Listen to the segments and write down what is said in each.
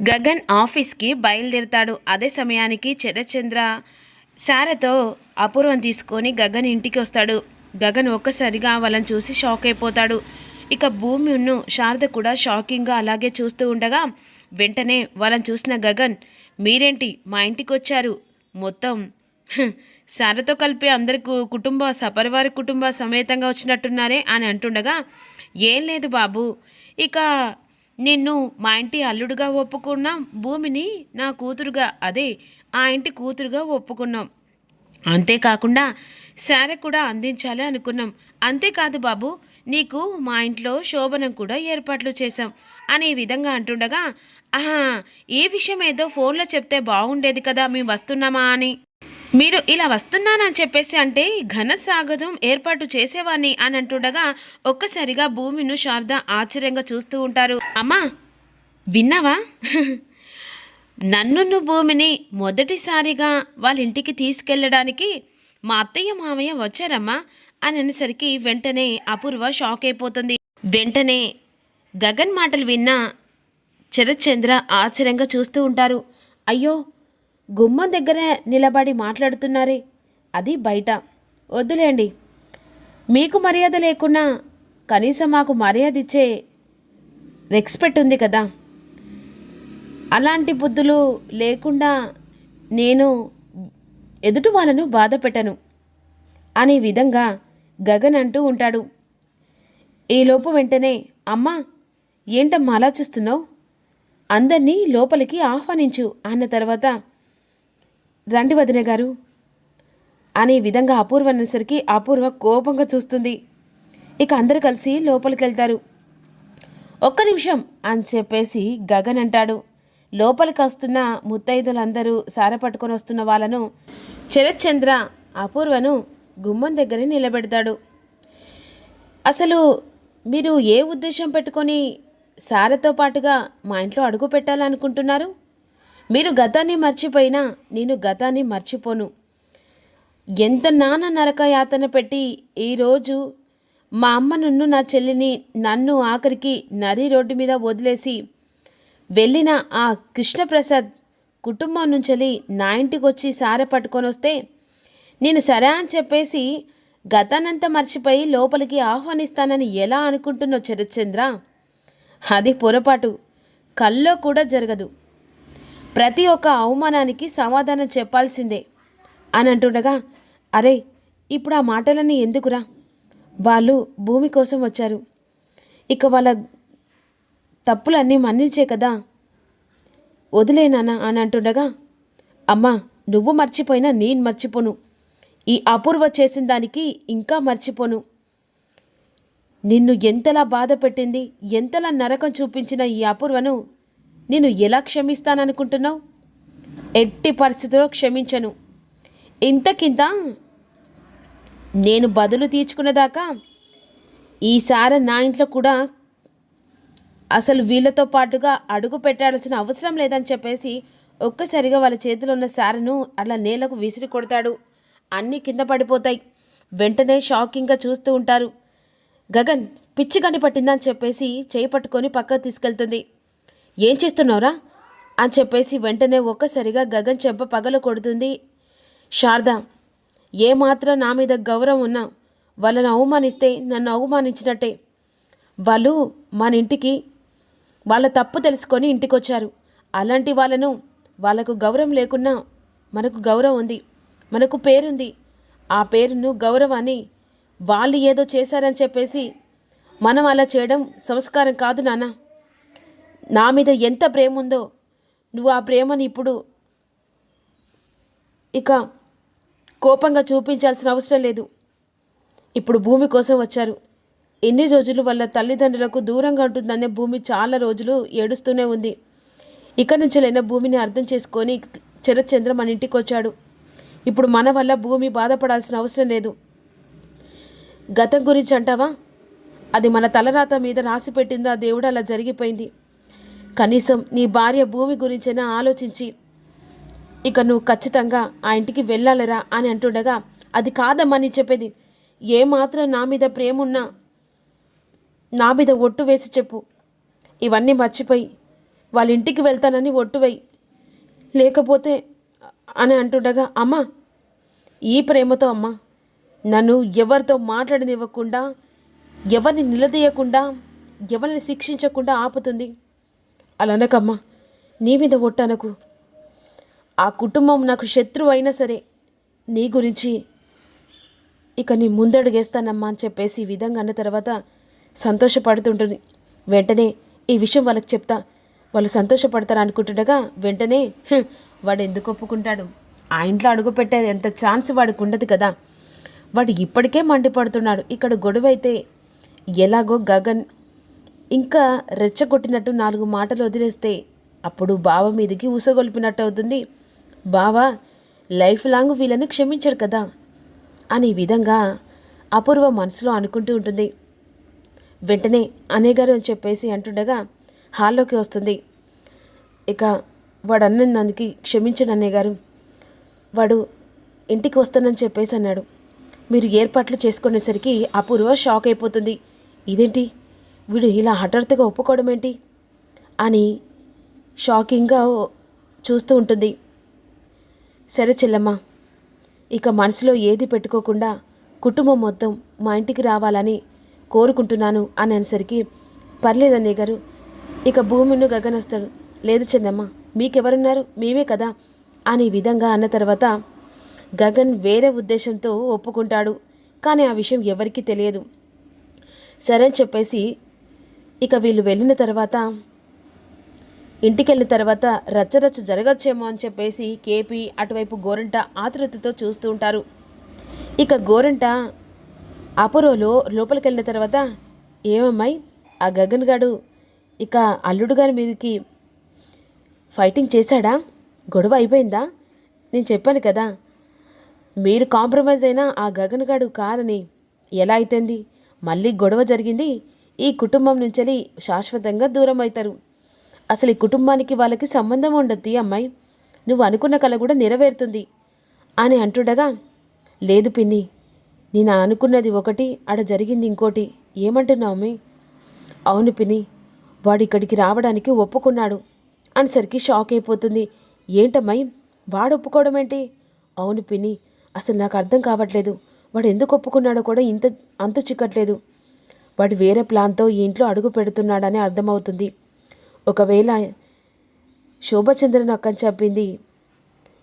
గగన్ ఆఫీస్కి బయలుదేరుతాడు. అదే సమయానికి చరచంద్ర శారతో అపూర్వం తీసుకొని గగన్ ఇంటికి వస్తాడు. గగన్ ఒక్కసారిగా వాళ్ళని చూసి షాక్ అయిపోతాడు. ఇక భూమిను శారద కూడా షాకింగ్గా అలాగే చూస్తూ ఉండగా వెంటనే వాళ్ళని చూసిన గగన్ మీరేంటి? మా ఇంటికి వచ్చారు. మొత్తం శారతో కలిపి అందరికీ కుటుంబ సపరివారి కుటుంబ సమేతంగా వచ్చినట్టున్నారే అని అంటుండగా ఏం లేదు బాబు. ఇక నిన్ను మా ఇంటి అల్లుడుగా ఒప్పుకున్నాం భూమిని నా కూతురుగా అదే ఆ ఇంటి కూతురుగా ఒప్పుకున్నాం. అంతేకాకుండా శారీ కూడా అందించాలి అనుకున్నాం. అంతేకాదు బాబు నీకు మా ఇంట్లో శోభనం కూడా ఏర్పాట్లు చేశాం అనే విధంగా అంటుండగా ఆహా ఈ విషయం ఏదో ఫోన్లో చెప్తే బాగుండేది కదా మేము వస్తున్నామా అని. మీరు ఇలా వస్తున్నానని చెప్పేసి అంటే ఘన స్వాగతం ఏర్పాటు చేసేవాడిని అని అంటుండగా ఒక్కసారిగా భూమిను శారద ఆశ్చర్యంగా చూస్తూ ఉంటారు. అమ్మా విన్నావా? నన్నును భూమిని మొదటిసారిగా వాళ్ళ ఇంటికి తీసుకెళ్ళడానికి మా అత్తయ్య మామయ్య వచ్చారమ్మా అని అనేసరికి వెంటనే అపూర్వ షాక్ అయిపోతుంది. వెంటనే గగన్ మాటలు విన్న చరచంద్ర ఆశ్చర్యంగా చూస్తూ ఉంటారు. అయ్యో గుమ్మం దగ్గర నిలబడి మాట్లాడుతున్నారే. అది బయట. వద్దులేండి. మీకు మర్యాద లేకున్నా కనీసం మాకు మర్యాద ఇచ్చే రెస్పెక్ట్ ఉంది కదా. అలాంటి బుద్ధులు లేకుండా నేను ఎదుటి వాళ్ళను బాధ పెట్టను అనే విధంగా గగన్ అంటూ ఉంటాడు. ఈలోపు వెంటనే అమ్మా ఏంటమ్మా అలా చూస్తున్నావు? అందరినీ లోపలికి ఆహ్వానించు అన్న తర్వాత రండి వదిన గారు. అనే విధంగా అపూర్వ అనేసరికి అపూర్వ కోపంగా చూస్తుంది. ఇక అందరూ కలిసి లోపలికి వెళ్తారు ఒక్క నిమిషం అని చెప్పేసి గగన్ అంటాడు. లోపలికి వస్తున్న ముత్తైదులందరూ సార పట్టుకొని వస్తున్న వాళ్ళను చరచంద్ర అపూర్వను గుమ్మం దగ్గర నిలబెడతాడు. అసలు మీరు ఏ ఉద్దేశం పెట్టుకొని సారతో పాటుగా మా ఇంట్లో అడుగు పెట్టాలనుకుంటున్నారు? మీరు గతాన్ని మర్చిపోయినా నేను గతాన్ని మర్చిపోను. ఎంత నాన్న నరక యాతన పెట్టి ఈరోజు మా అమ్మ నన్ను నా చెల్లిని నన్ను ఆఖరికి నరి రోడ్డు మీద వదిలేసి వెళ్ళిన ఆ కృష్ణప్రసాద్ కుటుంబం నుంచి నా ఇంటికి వచ్చి సార పట్టుకొని వస్తే నేను సరే అని చెప్పేసి గతానంతా మర్చిపోయి లోపలికి ఆహ్వానిస్తానని ఎలా అనుకుంటున్నావు చరచంద్ర అది పొరపాటు. కల్లో కూడా జరగదు. ప్రతి ఒక్క అవమానానికి సమాధానం చెప్పాల్సిందే. అని అంటుండగా అరే ఇప్పుడు ఆ మాటలన్నీ ఎందుకురా? వాళ్ళు భూమి కోసం వచ్చారు. ఇక వాళ్ళ తప్పులన్నీ మన్నించే కదా. వదిలేనానా అని అంటుండగా అమ్మా నువ్వు మర్చిపోయినా నేను మర్చిపోను. ఈ అపూర్వ చేసిన దానికి ఇంకా మర్చిపోను. నిన్ను ఎంతలా బాధ పెట్టింది ఎంతలా నరకం చూపించిన ఈ అపూర్వను నేను ఎలా క్షమిస్తాననుకుంటున్నావు? ఎట్టి పరిస్థితిలో క్షమించను. ఇంతకింత నేను బదులు తీర్చుకునేదాకా ఈసారి నా ఇంట్లో కూడా అసలు వీళ్ళతో పాటుగా అడుగు పెట్టాల్సిన అవసరం లేదని చెప్పేసి ఒక్కసారిగా వాళ్ళ చేతిలో ఉన్న సారను అలా నేలకు విసిరి కొడతాడు. అన్నీ కింద పడిపోతాయి. వెంటనే షాకింగ్గా చూస్తూ ఉంటారు. గగన్ పిచ్చి గండి పట్టిందని చెప్పేసి చేయి పట్టుకొని పక్కకు తీసుకెళ్తుంది. ఏం చేస్తున్నావురా? అని చెప్పేసి వెంటనే ఒక్కసారిగా గగన్ చెంప పగల కొడుతుంది. శారద ఏమాత్రం నా మీద గౌరవం ఉన్నా వాళ్ళని అవమానిస్తే నన్ను అవమానించినట్టే. వాళ్ళు మన ఇంటికి వాళ్ళ తప్పు తెలుసుకొని ఇంటికొచ్చారు. అలాంటి వాళ్ళను వాళ్ళకు గౌరవం లేకున్నా మనకు గౌరవం ఉంది మనకు పేరుంది. ఆ పేరును గౌరవాన్ని వాళ్ళు ఏదో చేశారని చెప్పేసి మనం అలా చేయడం సంస్కారం కాదు నాన్న. నా మీద ఎంత ప్రేమ ఉందో నువ్వు ఆ ప్రేమని ఇప్పుడు ఇక కోపంగా చూపించాల్సిన అవసరం లేదు. ఇప్పుడు భూమి కోసం వచ్చారు. ఎన్ని రోజులు వాళ్ళ తల్లిదండ్రులకు దూరంగా ఉంటుందనే భూమి చాలా రోజులు ఏడుస్తూనే ఉంది. ఇక్కడి నుంచి లేని భూమిని అర్థం చేసుకొని చరచంద్ర మన ఇంటికి వచ్చాడు. ఇప్పుడు మన వల్ల భూమి బాధపడాల్సిన అవసరం లేదు. గతం గురించి అంటావా? అది మన తలరాత మీద రాసి పెట్టిందా దేవుడు అలా జరిగిపోయింది. కనీసం నీ భార్య భూమి గురించైనా ఆలోచించి ఇక నువ్వు ఖచ్చితంగా ఆ ఇంటికి వెళ్ళాలరా అని అంటుండగా అది కాదమ్మా నీ చెప్పేది ఏమాత్రం నా మీద ప్రేమ ఉన్నా నా మీద ఒట్టు వేసి చెప్పు. ఇవన్నీ మర్చిపోయి వాళ్ళ ఇంటికి వెళ్తానని ఒట్టువై లేకపోతే అని అంటుండగా అమ్మ ఈ ప్రేమతో అమ్మ నన్ను ఎవరితో మాట్లాడనివ్వకుండా ఎవరిని నిలదీయకుండా ఎవరిని శిక్షించకుండా ఆపుతుంది. అలా అనకమ్మా. నీ మీద ఒట్టనకు ఆ కుటుంబం నాకు శత్రువు అయినా సరే నీ గురించి ఇక నీ ముందడుగేస్తానమ్మా అని చెప్పేసి ఈ విధంగా అన్న తర్వాత సంతోషపడుతుంటుంది. వెంటనే ఈ విషయం వాళ్ళకి చెప్తా. వాళ్ళు సంతోషపడతారు అనుకుంటుండగా వెంటనే వాడు ఎందుకు ఒప్పుకుంటాడు? ఆ ఇంట్లో అడుగుపెట్టే ఎంత ఛాన్స్ వాడికి ఉండదు కదా. వాడు ఇప్పటికే మండిపడుతున్నాడు. ఇక్కడ గొడవ అయితే ఎలాగో గగన్ ఇంకా రెచ్చగొట్టినట్టు నాలుగు మాటలు వదిలేస్తే అప్పుడు బావ మీదకి ఊసగొల్పినట్టు అవుతుంది. బావ లైఫ్ లాంగ్ వీళ్ళని క్షమించాడు కదా అని విధంగా అపూర్వ మనసులో అనుకుంటూ ఉంటుంది. వెంటనే అనేగారు అని చెప్పేసి అంటుండగా హాల్లోకి వస్తుంది. ఇక వాడు అన్నందుకు క్షమించండి అన్నయ్య గారు వాడు ఇంటికి వస్తానని చెప్పేసి అన్నాడు. మీరు ఏర్పాట్లు చేసుకునేసరికి అపూర్వ షాక్ అయిపోతుంది. ఇదేంటి? వీడు ఇలా హఠాత్తుగా ఒప్పుకోవడం ఏంటి? అని షాకింగ్గా చూస్తూ ఉంటుంది. సరే చెల్లమ్మ ఇక మనసులో ఏది పెట్టుకోకుండా కుటుంబం మొత్తం మా ఇంటికి రావాలని కోరుకుంటున్నాను అని అనేసరికి పర్లేదన్నయ్య గారు ఇక భూమిను గగనొస్తాడు లేదు చెన్నమ్మ మీకెవరున్నారు? మేమే కదా అని విధంగా అన్న తర్వాత గగన్ వేరే ఉద్దేశంతో ఒప్పుకుంటాడు. కానీ ఆ విషయం ఎవరికీ తెలియదు. సరే అని చెప్పేసి ఇక వీళ్ళు వెళ్ళిన తర్వాత ఇంటికి వెళ్ళిన తర్వాత రచ్చరచ్చ జరగచ్చేమో అని చెప్పేసి కేపీ అటువైపు గోరంట ఆతృతతో చూస్తూ ఉంటారు. ఇక గోరంట అపరోలో లోపలికి వెళ్ళిన తర్వాత ఏమమ్మాయి ఆ గగన్ గాడు ఇక అల్లుడు గారి మీదకి ఫైటింగ్ చేశాడా? గొడవ అయిపోయిందా? నేను చెప్పాను కదా మీరు కాంప్రమైజ్ అయినా ఆ గగన్ గాడు కాదని. ఎలా అయితేంది? మళ్ళీ గొడవ జరిగింది? ఈ కుటుంబం నుంచి శాశ్వతంగా దూరం అవుతారు అసలు ఈ కుటుంబానికి వాళ్ళకి సంబంధం ఉండద్ది అమ్మాయి. నువ్వు అనుకున్న కల కూడా నెరవేరుతుంది. అని అంటుండగా లేదు పిన్ని నేను అనుకున్నది ఒకటి ఆడ జరిగింది ఇంకోటి. ఏమంటున్నావు అమ్మాయి? అవును పిన్ని వాడు ఇక్కడికి రావడానికి ఒప్పుకున్నాడు. అనేసరికి షాక్ అయిపోతుంది. ఏంటమ్మాయి? వాడు ఒప్పుకోవడం ఏంటి? అవును పిన్ని అసలు నాకు అర్థం కావట్లేదు. వాడు ఎందుకు ఒప్పుకున్నాడో కూడా ఇంత అంత చిక్కట్లేదు. వాడు వేరే ప్లాన్తో ఈ ఇంట్లో అడుగు పెడుతున్నాడని అర్థమవుతుంది. ఒకవేళ శోభచంద్రన్ అక్కని చెప్పింది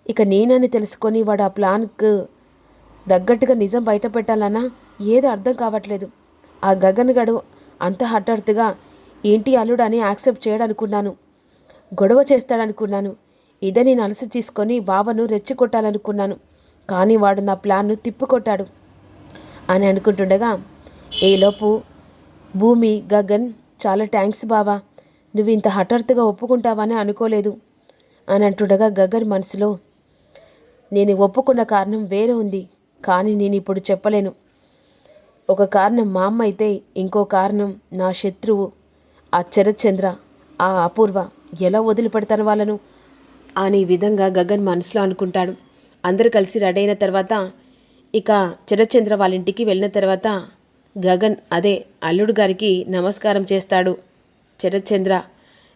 ఇక నేనని తెలుసుకొని వాడు ఆ ప్లాన్కు తగ్గట్టుగా నిజం బయట పెట్టాలన్నా ఏది అర్థం కావట్లేదు. ఆ గగన్ గడు అంత హఠాత్తుగా ఏంటి అల్లుడు అని యాక్సెప్ట్ చేయడనుకున్నాను. గొడవ చేస్తాడనుకున్నాను. ఇదే నేను అలసి తీసుకొని బావను రెచ్చికొట్టాలనుకున్నాను. కానీ వాడు నా ప్లాన్ను తిప్పికొట్టాడు. అని అనుకుంటుండగా ఈలోపు భూమి గగన్ చాలా థ్యాంక్స్ బావా. నువ్వు ఇంత హఠాత్తుగా ఒప్పుకుంటావని అనుకోలేదు. అని అంటుండగా గగన్ మనసులో నేను ఒప్పుకున్న కారణం వేరే ఉంది కానీ నేను ఇప్పుడు చెప్పలేను. ఒక కారణం మా అమ్మ అయితే ఇంకో కారణం నా శత్రువు ఆ చరచంద్ర ఆ అపూర్వ. ఎలా వదిలిపెడతాను వాళ్ళను? అని విధంగా గగన్ మనసులో అనుకుంటాడు. అందరూ కలిసి రెడీ అయిన తర్వాత ఇక చరచంద్ర వాళ్ళ ఇంటికి వెళ్ళిన తర్వాత గగన్ అదే అల్లుడు గారికి నమస్కారం చేస్తాడు. చరచంద్ర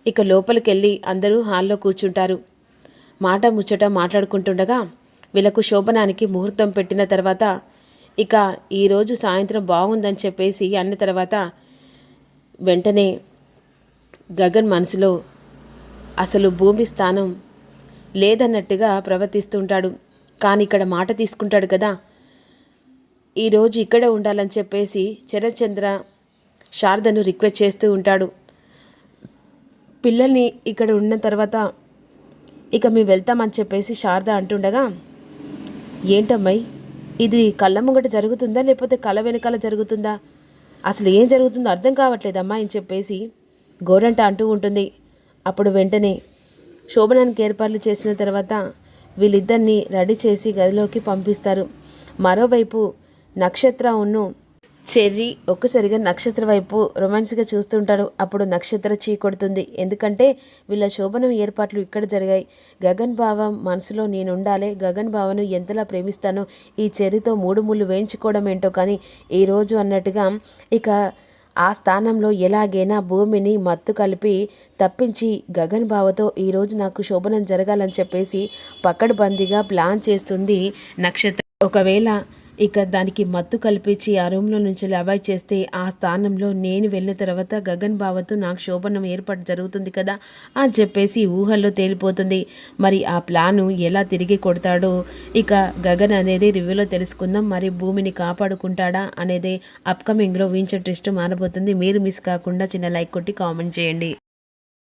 ఇక లోపలికి వెళ్ళి అందరూ హాల్లో కూర్చుంటారు. మాట ముచ్చట మాట్లాడుకుంటుండగా వీళ్ళకు శోభనానికి ముహూర్తం పెట్టిన తర్వాత ఇక ఈరోజు సాయంత్రం బాగుందని చెప్పేసి అన్న తర్వాత వెంటనే గగన్ మనసులో అసలు భూమి స్థానం లేదన్నట్టుగా ప్రవర్తిస్తుంటాడు. కానీ ఇక్కడ మాట తీసుకుంటాడు కదా ఈరోజు ఇక్కడ ఉండాలని చెప్పేసి చరచంద్ర శారదను రిక్వెస్ట్ చేస్తూ ఉంటాడు. పిల్లల్ని ఇక్కడ ఉన్న తర్వాత ఇక మేము వెళ్తామని చెప్పేసి శారద అంటుండగా ఏంటమ్మాయి ఇది కళ్ళ ముంగట జరుగుతుందా లేకపోతే కళ వెనకాల జరుగుతుందా? అసలు ఏం జరుగుతుందో అర్థం కావట్లేదమ్మా అని చెప్పేసి గోరంట అంటూ ఉంటుంది. అప్పుడు వెంటనే శోభనానికి ఏర్పాట్లు చేసిన తర్వాత వీళ్ళిద్దరిని రెడీ చేసి గదిలోకి పంపిస్తారు. మరోవైపు నక్షత్ర చెర్రీ ఒక్కసారిగా నక్షత్ర వైపు రొమాన్స్గా చూస్తుంటాడు. అప్పుడు నక్షత్ర చీ కొడుతుంది ఎందుకంటే వీళ్ళ శోభనం ఏర్పాట్లు ఇక్కడ జరిగాయి. గగన్ బావ మనసులో నేనుండాలే. గగన్ బావను ఎంతలా ప్రేమిస్తానో ఈ చెర్రీతో మూడు ముళ్ళు వేయించుకోవడం ఏంటో కానీ ఈరోజు అన్నట్టుగా ఇక ఆ స్థానంలో ఎలాగైనా భూమిని మత్తు కలిపి తప్పించి గగన్ బావతో ఈరోజు నాకు శోభనం జరగాలని చెప్పేసి పక్కడబందీగా ప్లాన్ చేస్తుంది నక్షత్ర. ఒకవేళ ఇక దానికి మత్తు కల్పించి ఆ రూమ్లో నుంచి అవాయిడ్ చేస్తే ఆ స్థానంలో నేను వెళ్ళిన తర్వాత గగన్ బావతో నాకు శోభనం ఏర్పాటు జరుగుతుంది కదా అని చెప్పేసి ఊహల్లో తేలిపోతుంది. మరి ఆ ప్లాను ఎలా తిరిగి కొడతాడో ఇక గగన్ అనేది రివ్యూలో తెలుసుకుందాం. మరి భూమిని కాపాడుకుంటాడా అనేది అప్కమింగ్లో ఊహించిన ట్విస్ట్ మారబోతుంది. మీరు మిస్ కాకుండా చిన్న లైక్ కొట్టి కామెంట్ చేయండి.